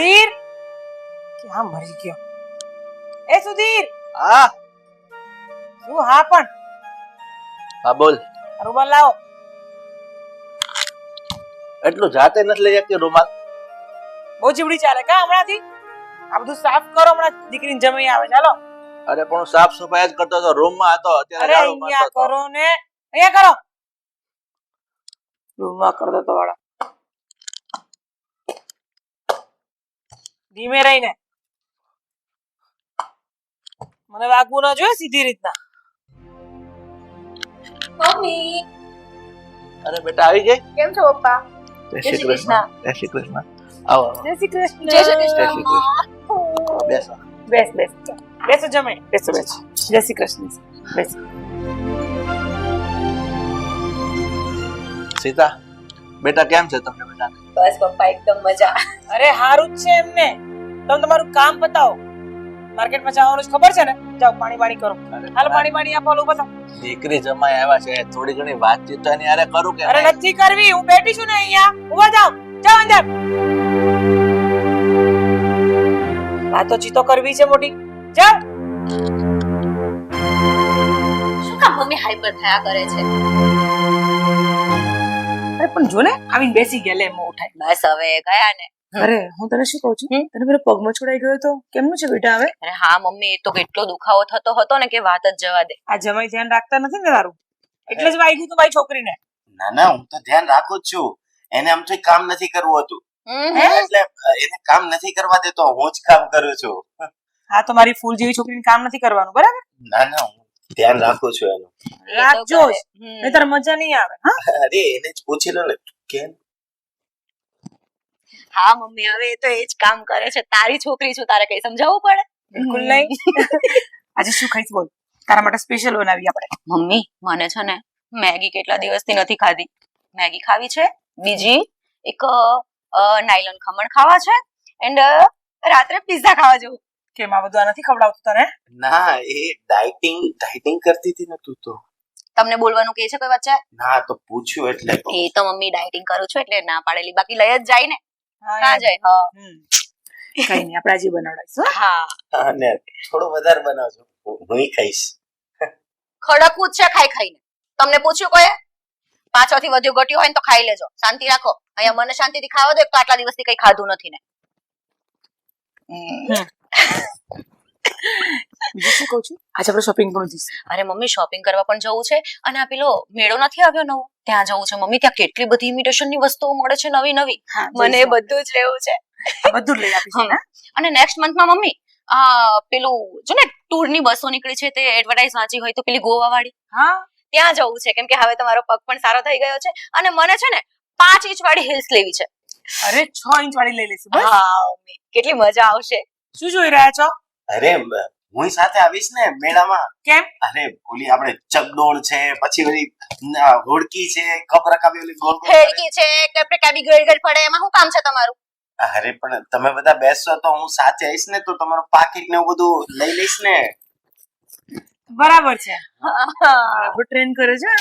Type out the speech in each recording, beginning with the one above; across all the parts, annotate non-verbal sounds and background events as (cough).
સુધીર ક્યાં મરી ગયો એ સુધીર હા શું હા પણ હા બોલ રૂમાલ લાવો એટલું જાતે નથી લઈ શકતી રૂમાલ બહુ જીવડી ચાલે કા હમણાંથી? આ બધું સાફ કરો હમણાં દીકરીને જમી આવે ચાલો. અરે પણ હું સાફ સફાઈ જ કરતો હતો રૂમમાં હતો અરે અત્યારે ઝાડુ અહીંયા મારતો હતો. કરો ને. અહીંયા કરો. રૂમમાં કરતો તો વાળા. ધીમે રહીને. મને વાગવું ન જોઈએ સીધી રીતના. મમ્મી. અરે બેટા આવી ગઈ કેમ છો પપ્પા? જય શ્રી કૃષ્ણ. જય શ્રી કૃષ્ણ. આવો. જય શ્રી કૃષ્ણ. જય શ્રી કૃષ્ણ. બેસો. બેસ બેસ. બેસો જમે બેસો બેસો. જય શ્રી કૃષ્ણ. બેસો. સીતા. બેટા કેમ છે તમને બેટા બસ પપ્પા એકદમ મજા. અરે હારું જ છે એમને. તમે તમારું કામ બતાવો માર્કેટમાં જવાનું છે ખબર છે ને? જાઓ પાણી પાણી કરો હાલ પાણી પાણી આપો લો બતાવો દીકરી જમાઈ આવ્યા છે થોડી ઘણી વાતચીત તો એની અરે કરું કે અરે નથી કરવી હું બેઠી છું ને અહીંયા. ઊભા જાઓ જાઓ અંદર. વાતો ચીતો કરવી છે મોટી. જાઓ. શું કામ મમ્મી હાઈપર થયા કરે છે? અરે પણ જો ને આવીને બેસી ગયા લે મો ઉઠાય. બસ હવે ગયા ને. અરે હું તને શું કહું છું? તને પેલો પગમાં છોડાઈ ગયો તો કેમનું છે બેટા હવે? અરે હા મમ્મી એ તો કેટલો દુખાવો થતો હતો ને કે વાત જ જવા દે. આ જમાઈ ધ્યાન રાખતા નથી ને તારું? એટલે જ વાગ્યું તું મારી છોકરીને. ના ના હું તો ધ્યાન રાખું જ છું. એને આમ તો કામ નથી કરવું હતું. હે? એટલે એને કામ નથી કરવા દેતો હું જ કામ કરું છું. હા તો મારી ફૂલ જેવી છોકરીને કામ નથી કરવાનું બરાબર? ના ના હું ધ્યાન રાખું છું એનું. રાખજો. નહીતર મજા નહીં આવે. હા? અરે એને જ પૂછી લો ને. કેમ? હા મમ્મી હવે એ તો એ જ કામ કરે છે. તારી છોકરી છું તારે કઈ સમજાવવું પડે? બિલકુલ નહીં. (laughs) આજે શું ખાઈશ બોલ? તારા માટે સ્પેશિયલ બનાવી આપણે. મમ્મી મને છે ને મેગી કેટલા દિવસથી નથી ખાધી. મેગી ખાવી છે બીજી એક નાયલોન ખમણ ખાવા છે એન્ડ રાત્રે પિઝા ખાવા જવું. કેમ માં બધું નથી ખવડાવતું તને? ના એ ડાયટિંગ ડાયટિંગ કરતી હતી ને તું તો. તમને બોલવાનું કે છે કોઈ વચ્ચે? ના તો પૂછ્યું એટલે. એ તો મમ્મી ડાયટિંગ કરું છું એટલે ના પાડેલી. બાકી લઈ જ જાય ને. હા, ના જાય હા. કઈ નહીં આપણે આજે બનાવડાવીશું હા. અને થોડો વધારે બનાવજો. હું ખાઈશ. ખડકવું છે ખાઈ ખાઈને. તમને પૂછ્યું કોઈ? પાછળથી વધુ ઘટ્યું હોય ને તો ખાઈ લેજો. શાંતિ રાખો. અહીંયા મને શાંતિથી ખાવા દો એક તો આટલા દિવસથી કઈ ખાધું નથી ને. (laughs) બીજું શું કહું છું? આજે આપણે શોપિંગ પણ જઈશું અરે મમ્મી શોપિંગ કરવા પણ જવું છે અને આ પેલો મેળો નથી આવ્યો નવો? ત્યાં જવું છે. મમ્મી ત્યાં કેટલી બધી ઇમિટેશનની વસ્તુઓ મળે છે નવી નવી? મને એ બધું જ લેવું છે. બધું લઈ આપીશું અને નેક્સ્ટ મંથમાં મમ્મી આ પેલું જો ને ટૂરની બસો નીકળી છે તે એડવર્ટાઇઝ વાંચી હોય તો પેલી ગોવા વાળી હા. ત્યાં જવું છે. કેમ કે હવે તમારો પગ પણ સારો થઈ ગયો છે. અને મને છે ને પાંચ ઇંચ વાળી હિલ્સ લેવી છે. અરે છ ઇંચ વાળી લઈ લઈશું બસ. હા કેટલી મજા આવશે. શું જોઈ રહ્યા છો? અરે હું સાથે આવીશ ને મેળામાં. કેમ? અરે ઓલી આપણે ચકડોળ છે પછી ઓલી હોડકી છે કપ રકાબી ઓલી ગોળ ગોળ છે કે કાબી ગળ ગળ પડે એમાં શું કામ છે તમારું? અરે પણ તમે બધા બેસશો તો હું સાથે આવીશ ને તો તમારું પાકીટ ને એવું બધું લઈ લઈશ ને. બરાબર છે. બરાબર ટ્રેન કરે છે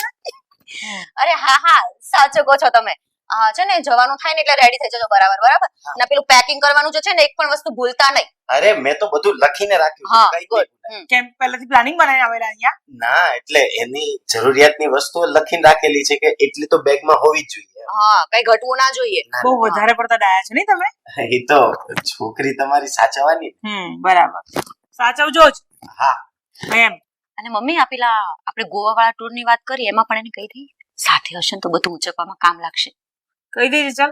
અરે હા હા સાચો કહો છો તમે. આ છે ને? જવાનું થાય ને એટલે રેડી થઈ જજો બરાબર બરાબર? અને પેલું પેકિંગ કરવાનું જે છે ને એક પણ વસ્તુ ભૂલતા નહીં. અરે મેં તો બધું લખીને રાખ્યું હા, કઈ. કેમ? પહેલાથી પ્લાનિંગ બનાવી આવેલા અહીંયા? ના એટલે એની જરૂરિયાતની વસ્તુઓ લખીને રાખેલી છે કે એટલી તો બેગમાં હોવી જ જોઈએ. હા કઈ ઘટવું ના જોઈએ. બહુ વધારે પડતા ડાયા છે નહીં તમે? એ તો છોકરી તમારી સાચવવાની હમ બરાબર. સાચવજો જ. હા. એમ. અને મમ્મી આ પેલા આપણે ગોવા વાળા ટૂરની વાત કરી એમાં પણ એને કહી દઈ સાથે હશે ને તો બધું ઉચકવામાં કામ લાગશે. કહી દેજે ચાલ.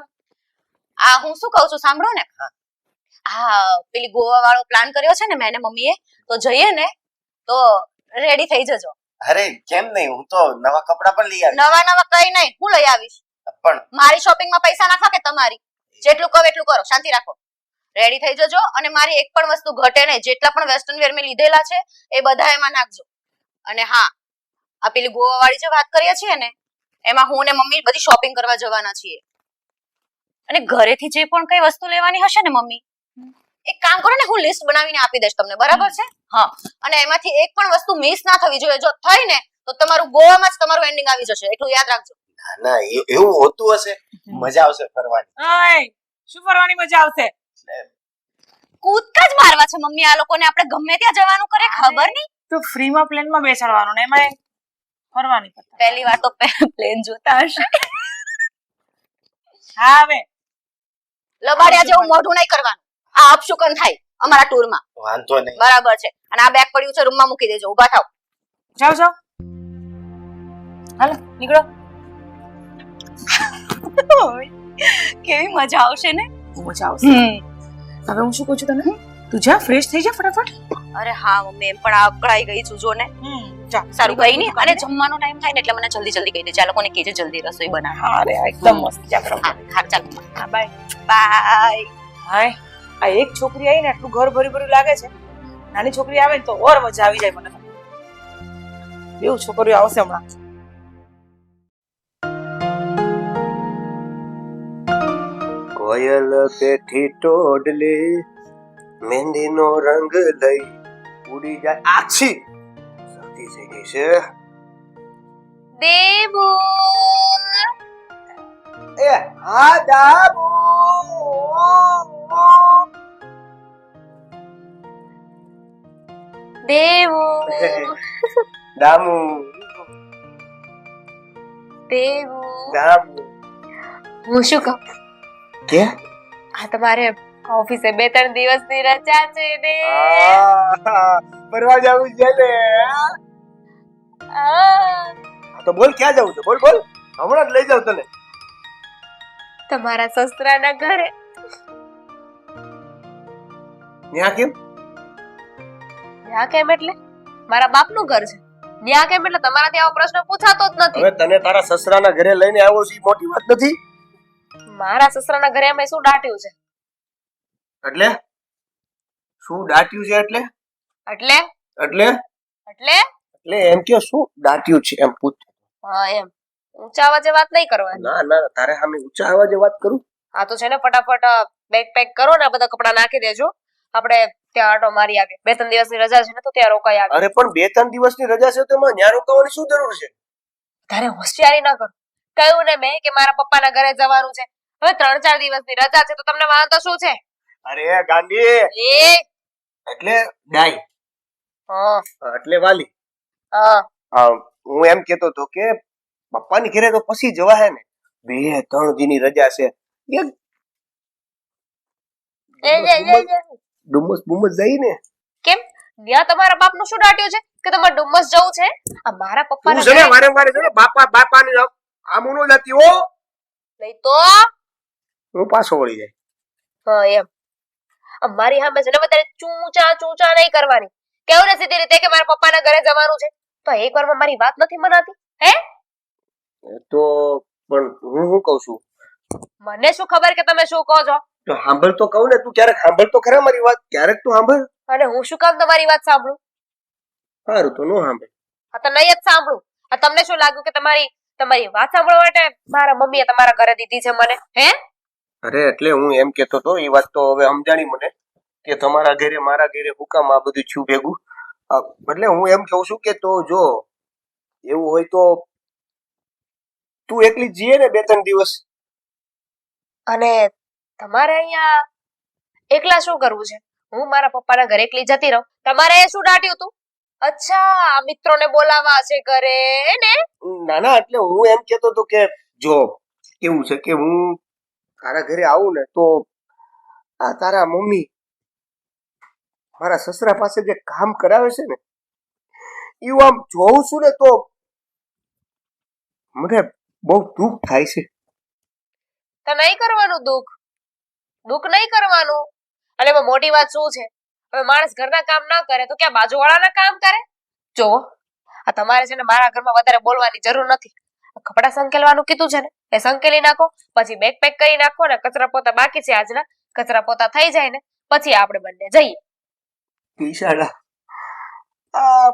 આ હું શું કહું છું? સાંભળો ને. હા. પેલી ગોવા વાળો પ્લાન કર્યો છે ને મેં મમ્મીએ તો જઈએ ને તો રેડી થઈ જજો. અરે કેમ નહીં? હું તો નવા કપડા પણ લઈ આવીશ. નવા નવા કઈ નહીં. હું લઈ આવીશ. પણ મારી શોપિંગમાં પૈસા નાખો કે તમારી? જેટલું કહો એટલું કરો. શાંતિ રાખો. રેડી થઈ જજો અને મારી એક પણ વસ્તુ ઘટે નહીં. જેટલા પણ વેસ્ટર્ન વેર મેં લીધેલા છે એ બધા એમાં નાખજો. અને હા આ પેલી ગોવા વાળી જે વાત કરીએ છીએ ને એમાં હું ને મમ્મી બધી શોપિંગ કરવા જવાના છીએ. અને ઘરેથી જે પણ કઈ વસ્તુ લેવાની હશે ને મમ્મી એક કામ કરો ને હું લિસ્ટ બનાવીને આપી દઈશ તમને બરાબર છે? હા. અને એમાંથી એક પણ વસ્તુ મિસ ના થવી જોઈએ. જો થઈ ને તો તમારું ગોવામાં જ તમારું એન્ડિંગ આવી જશે એટલું યાદ રાખજો. ના ના એવું હોતું હશે મજા આવશે ફરવાની. ઓય શું ફરવાની મજા આવશે? કૂદકા જ મારવા છે મમ્મી આ લોકોને આપણે ગમે ત્યાં જવાનું કરે ખબર નહીં? તો ફ્રીમાં પ્લેનમાં બેસાડવાનું ને એમાં ફરવાની પહેલી વાર તો પ્લેન જોતા હશે. હા હવે લબાડ્યા જેવું મોઢું નહીં કરવાનું. આ અપશુકન થાય અમારા ટૂરમાં. વાંધો નહીં. બરાબર છે. અને આ બેગ પડ્યું છે રૂમમાં મૂકી દેજો. ઊભા થાવ જાઓ જાઓ. હાલો નીકળો. કેવી મજા આવશે ને? મજા આવશે. હવે હું શું કહું છું તને? તું જા ફ્રેશ થઈ જા ફટાફટ. અરે હા મમ્મી એમ પણ અકળાઈ ગઈ છું જો ને. હમ. જા સારું કઈ નહીં અને જમવાનો ટાઈમ થાય ને એટલે મને જલ્દી જલ્દી કહી દેજે આ લોકોને કેજે જલ્દી રસોઈ બનાવ હા અરે એકદમ મસ્ત જા કરો હા ચાલ. હા બાય બાય હાય આ એક છોકરી આવી ને આટલું ઘર ભરી ભર્યું લાગે છે. નાની છોકરી આવે ને તો ઓર મજા આવી જાય મને. બેવ છોકરીઓ આવશે હમણાં. કોયલ પેઠી ટોડલે મહેંદીનો રંગ લઈ ઉડી જાય. આછી! સાથી થઈ ગઈ છે? દેવો એ હા દાબો. દેવો (laughs) દામુ. દેવો દામુ. હું શું કહું? કે? આ તમારે ઓફિસે બે ત્રણ દિવસની રજા છે ને. ફરવા જવું છે ને. તો બોલ ક્યાં જવું છે? બોલ બોલ. હમણાં જ લઈ જાવ તને. તમારા સસરાના ઘરે. ન્યા કેમ? ન્યા કેમ એટલે? મારા બાપનું ઘર છે. ન્યા કેમ એટલે? તમારા ત્યાં આવો પ્રશ્ન પૂછાતો જ નથી. હવે તને તારા સસરાના ઘરે લઈને આવ્યો છે મોટી વાત નથી? મારા સસરાના ઘરે અમે શું દાટ્યું છે? એટલે? શું દાટ્યું છે એટલે? એટલે? એટલે? એટલે? એટલે એમ કયો શું? દાંત્યું છે એમ પૂછ હા એમ. ઊંચા અવાજે વાત નહીં કરવાની. ના ના તારે સામે ઊંચા અવાજે વાત કરું? આ તો છે ને ફટાફટ બેગ પેક કરો ને આ બધા કપડા નાખી દેજો. આપણે ત્યાં આટો મારી આવીએ. બે ત્રણ દિવસની રજા છે ને તો ત્યાં રોકાઈ આવીએ. અરે પણ બે ત્રણ દિવસની રજા છે તો એમાં ન્યા રોકાવાની શું જરૂર છે? તારે હોશિયારી ના કરો. કહ્યું ને મેં કે મારા પપ્પાના ઘરે જવાનું છે. હવે ત્રણ ચાર દિવસની રજા છે તો તમને વાંધો શું છે? અરે ગાંધી! એ! એટલે ડાઈ. હા એટલે વાલી. હા. એમ કેતો હતો કે પપ્પાની ઘેરે તો પછી જવા હે ને. બે ત્રણ દીની રજા છે. ડુમસ બુમસ જઈ ને. કેમ? ત્યાં તમારા બાપનું શું દાટ્યું છે? કે તમારે ડુમસ જવું છે? આ મારા પપ્પા ને ઘરે વારે વારે છે ને બાપા ની આમ ઉનો જતી હો. નહીં તો? હું પાછો વળી જાય. હા એમ. મારી સામે છે ને વધારે ચૂંચા ચૂંચા નહીં કરવાની. કેવું ને સીધી રીતે કે મારા પપ્પાના ઘરે જવાનું છે? તો એક વારમાં મારી વાત નથી મનાતી. હે? તો પણ હું શું કહું છું? મને શું ખબર કે તમે શું કહો છો? તો સાંભળ તો કહું ને તું ક્યારેક સાંભળ તો ખરા મારી વાત? ક્યારેક તું સાંભળ. અને હું શું કામ તમારી વાત સાંભળું? સારું તો નો સાંભળ. આ તો નહીં જ સાંભળું. આ તમને શું લાગ્યું કે તમારી તમારી વાત સાંભળવા માટે મારા મમ્મીએ તમારા ઘરે દીધી છે મને? હે? અરે એટલે હું એમ કેતો તો એ વાત તો હવે સમજાણી મને. કે તમારા ઘરે મારા ઘરે હુકામ આ બધું છું ભેગું? એટલે હું એમ કહું છું કે તો જો એવું હોય તો તું એકલી જીએ ને બે ત્રણ દિવસ. અને તમારે અહીંયા એકલા શું કરવું છે? હું મારા પપ્પાના ઘરે એકલી જતી રહું. તમારે એ શું દાટ્યું તું અચ્છા મિત્રોને બોલાવવા છે ઘરે ને? ના ના એટલે હું એમ કેતો તો કે જો કેવું છે કે હું તારા ઘરે આવું ને તો આ તારા મમ્મી મારા સસરા પાસે જે કામ કરાવે છે ને એવું આમ જોઉં છું ને તો મને બહુ દુઃખ થાય છે. તો નહીં કરવાનું દુઃખ? દુઃખ નહીં કરવાનું? અને એમાં મોટી વાત શું છે? હવે માણસ ઘરના કામ ના કરે તો ક્યાં બાજુવાળાના કામ કરે? જો આ તમારે છે ને મારા ઘરમાં વધારે બોલવાની જરૂર નથી. કપડાં સંકેલવાનું કીધું છે ને? એ સંકેલી નાખો, પછી બેગ પેક કરી નાખો ને, કચરા પોતા બાકી છે આજના, કચરા પોતા થઈ જાય ને, પછી આપણે બંને જઈએ. ઈશાળા આ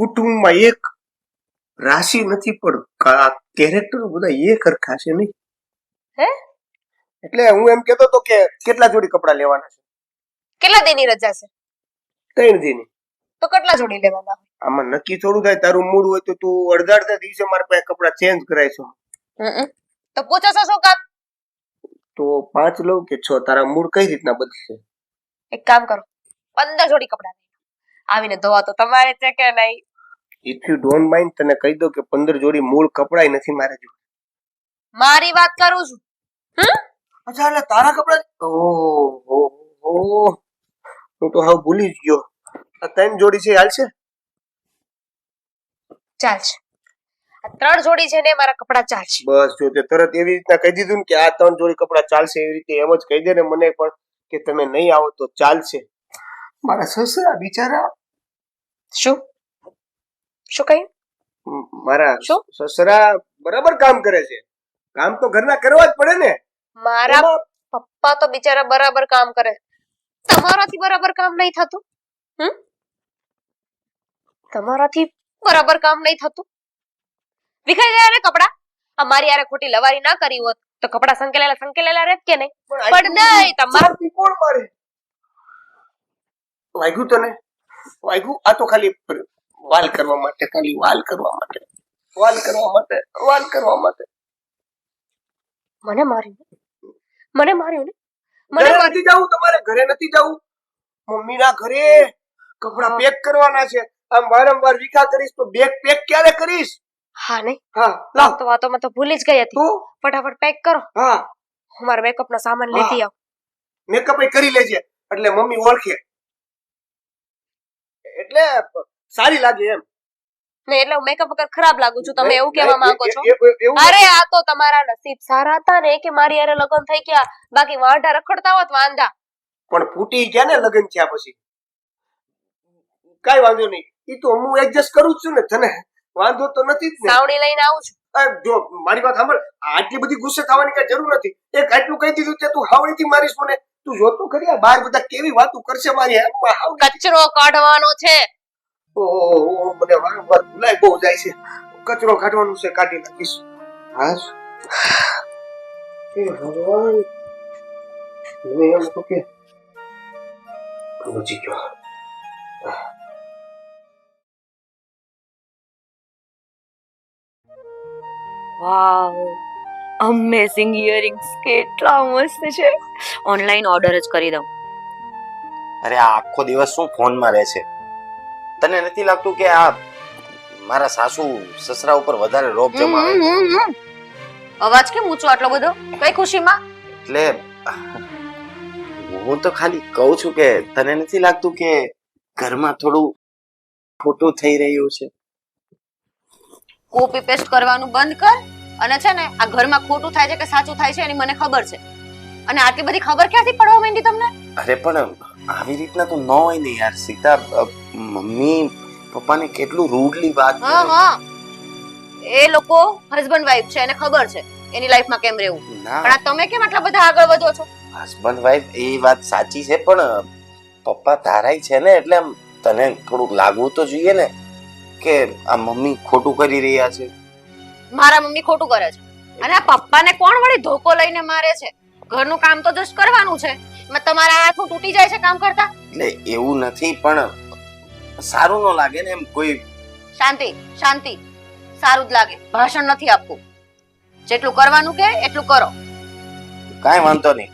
કુટુંબમાં એક રાશિ નથી પણ કેરેક્ટર બધા એક કરખા છે નહીં. હે? એટલે હું એમ કેતો તો કે કેટલા જોડી કપડા લેવાના છે? કેટલા દિનની રજા છે? ત્રણ દિન. તો કેટલા જોડી લેવાના આમાં નક્કી થોડું થાય તારું મૂડ હોય તો તું અડધા અડધા દિવસે મારા પાસે કપડા ચેન્જ કરાય છો. તો પૂછો છો શું કામ? તો પાંચ લઉં કે છ? તારા મૂડ કઈ રીતના બદલશે? એક કામ કરો પંદર જોડી કપડા આવીને ધોવા તો તમારે છે કે નહીં? ઇફ યુ ડોન્ટ માઇન્ડ તને કહી દો કે પંદર જોડી મૂળ કપડાય નથી મારે જો મારી વાત કરું છું. અચ્છા એટલે તારા કપડા ઓહો હો હું. તો હવે ભૂલી જ ગયો. આ ત્રણ જોડી છે હાલશે ચાલશે. આ ત્રણ જોડી છે ને મારા કપડા ચાલશે. બસ જો તે તરત એવી રીતના કહી દીધું ને કે આ ત્રણ જોડી કપડા ચાલશે એવી રીતે એમ જ કહી દે ને મને પણ. કે તમે નહીં આવો તો ચાલશે. મારા સસરા બિચારા શું? શું કહ્યું? મારા? સસરા બરાબર કામ કરે છે. કામ તો ઘરના કરવા જ પડે ને. મારા પપ્પા તો બિચારા બરાબર કામ કરે. તમારાથી બરાબર કામ નહીં થતું? હમ? તમારાથી બરાબર કામ નહીં થતું? વિખાઈ ગયા ને કપડા? આ મારી યારે ખોટી લવારી ના કરી હોત. તો કપડા સંકેલેલા સંકેલેલા રહેત કે નહીં? પણ આટલું પડદાય કોણ મારે? વાગ્યું તને? વાગ્યું? આ તો ખાલી વાલ કરવા માટે ખાલી વાલ કરવા માટે. વાલ કરવા માટે વાલ કરવા માટે. મને માર્યું મને માર્યું ને? મને નથી જવું તમારે ઘરે નથી જવું. મમ્મીના ઘરે કપડા પેક કરવાના છે. આમ વારંવાર વિખા કરીશ તો બેગ પેક ક્યારે કરીશ? હા નહીં? હા લાવ. તો વાતોમાં તો ભૂલી જ ગઈ હતી. ફટાફટ પેક કરો. હા. હું મારા મેકઅપ નો સામાન લેતી આવું. મેકઅપ કરી લેજે એટલે મમ્મી ઓળખે. એટલે સારી લાગે એમ. ને એટલે હું મેકઅપ વગર ખરાબ લાગુ છું. તમે એવું કહેવા માંગો છો? એ- એ- અરે આ તો તમારા નસીબ સારા હતા ને કે મારી યારે લગન થઈ ગયા. બાકી વાંઢા રખડતા હોત વાંધા પણ ફૂટી ગયા ને લગન થયા પછી. કાઈ વાંધો નહીં. તો હું એડજસ્ટ કરું છું ને તને. વાંધો તો નથી જ સાવણી લઈને આવું છું. જો મારી વાત સાંભળ આટલી બધી ગુસ્સે થવાની કઈ જરૂર નથી. એક આટલું કહી દીધું કે તું હાવણીથી મારીશ મને. તું જોતું કરી બાર બધા કેવી વાતો કરશે મારી કચરો કાઢવાનો છે. ઓહો, મને વારંવાર ભૂલાય બહુ જાય છે. કચરો કાઢવાનું છે કાઢી નાખીશ. હા ભગવાન. મેં એમ તો કે પહોંચી ગયો. વાવ અમેઝિંગ ઇયરિંગ્સ કેટલા મસ્ત છે. ઓનલાઈન ઓર્ડર જ કરી દઉં. અરે આ આખો દિવસ શું ફોનમાં રહે છે? તને નથી લાગતું કે આ મારા સાસુ સસરા ઉપર વધારે રોપ જમાવે. અવાજ કેમ ઊંચો આટલો બધો? કઈ ખુશીમાં? એટલે હું તો ખાલી કહું છું કે તને નથી લાગતું કે ઘરમાં થોડું ખોટું થઈ રહ્યું છે? કોપી પેસ્ટ કરવાનું બંધ કર. અને છે ને આ ઘરમાં ખોટું થાય છે કે સાચું થાય છે એની મને ખબર છે. અને આટલી બધી ખબર ક્યાંથી પડવા માંડી તમને? અરે પણ આવી રીતના તો ન હોય ને યાર સીતા મમ્મી પપ્પાને કેટલું રૂડલી વાત હા હા. એ લોકો હસબન્ડ વાઈફ છે એને ખબર છે એની લાઈફમાં કેમ રહેવું. પણ આ તમે કેમ આટલા બધા આગળ વધો છો? હસબન્ડ વાઈફ એ વાત સાચી છે પણ પપ્પા તારાય છે ને એટલે તને થોડુંક લાગવું તો જોઈએ ને કે આ મમ્મી ખોટું કરી રહ્યા છે. મારા મમ્મી ખોટું કરે છે. અને આ પપ્પાને કોણ વળી ધોકો લઈને મારે છે? ઘરનું કામ તો જસ્ટ કરવાનું છે. તમારા હાથમાં તૂટી જાય છે કામ કરતા? એટલે એવું નથી પણ સારું ન લાગે ને એમ કોઈ શાંતિ શાંતિ. સારું જ લાગે. ભાષણ નથી આપવું. જેટલું કરવાનું કે એટલું કરો. કાંઈ વાંધો નહીં.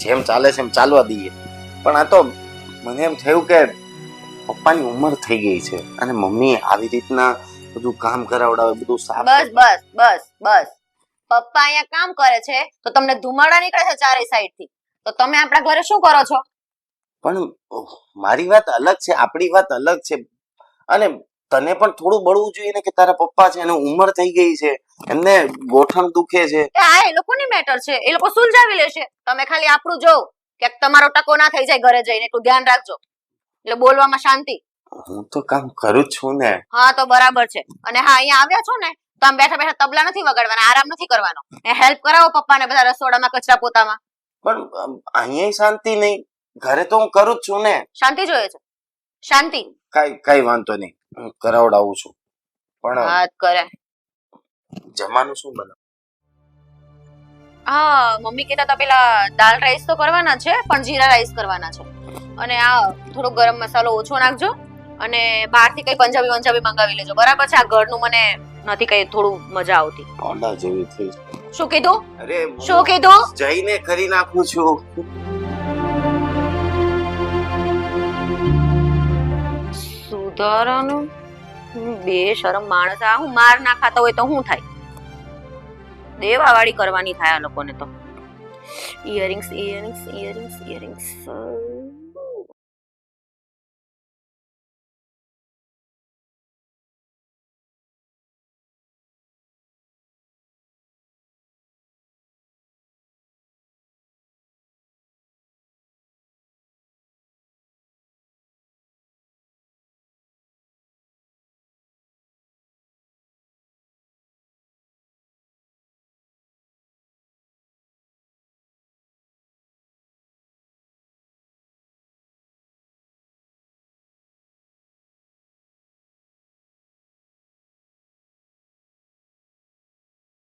જેમ ચાલે છે એમ ચાલવા દઈએ. પણ આ તો મને એમ થયું કે પપ્પાની ઉંમર થઈ ગઈ છે. અને મમ્મી આવી રીતના બધું કામ કરાવડાવે બધું સાફ બસ બસ બસ બસ. પપ્પા અહીંયા કામ કરે છે તો તમને ધુમાડા નીકળે છે ચારે સાઈડથી તો તમે આપણા ઘરે શું કરો છો? પણ મારી વાત અલગ છે આપણી વાત અલગ છે. અને તને પણ થોડું બળવું જોઈએ ને કે તારા પપ્પા છે એને ઉંમર થઈ ગઈ છે એમને ગોઠણ દુખે છે. હા આ એ લોકોની મેટર છે. એ લોકો સુલઝાવી લેશે. તમે ખાલી આપણું જોવ ક્યાંક તમારો ટકો ના થઈ જાય ઘરે જઈને એટલું ધ્યાન રાખજો. એટલે બોલવામાં શાંતિ. હું તો કામ કરું છું ને. હા તો બરાબર છે. અને હા અહીંયા આવ્યા છો ને તો આમ બેઠા બેઠા તબલા નથી વગાડવાના આરામ નથી કરવાનો. એ હેલ્પ કરાવો પપ્પાને બધા રસોડામાં કચરા પોતામાં. પણ અહીંયા શાંતિ નહીં. ઘરે તો હું કરું જ છું ને. શાંતિ જોઈએ છે. શાંતિ. કઈ કઈ વાંધો નહીં. હું કરાવડાવું છું. પણ વાત કરે. જમવાનું શું બનાવ? હા મમ્મી કહેતા હતા પેલા દાલ રાઈસ તો કરવાના છે પણ જીરા રાઈસ કરવાના છે. અને આ થોડો ગરમ મસાલો ઓછો નાખજો. અને બહારથી કઈ પંજાબી પંજાબી મંગાવી લેજો. બરાબર છે? આ ઘરનું મને નથી કઈ થોડું મજા આવતી. ઓડા જેવી થઈ શું કીધું? અરે શું કીધું? જઈને કરી નાખું છું. સુધારાનું બે શરમ માણસ. આ હું માર ના ખાતા હોય તો શું થાય? દેવાવાળી કરવાની થાય આ લોકોને તો. Earrings earrings earrings earrings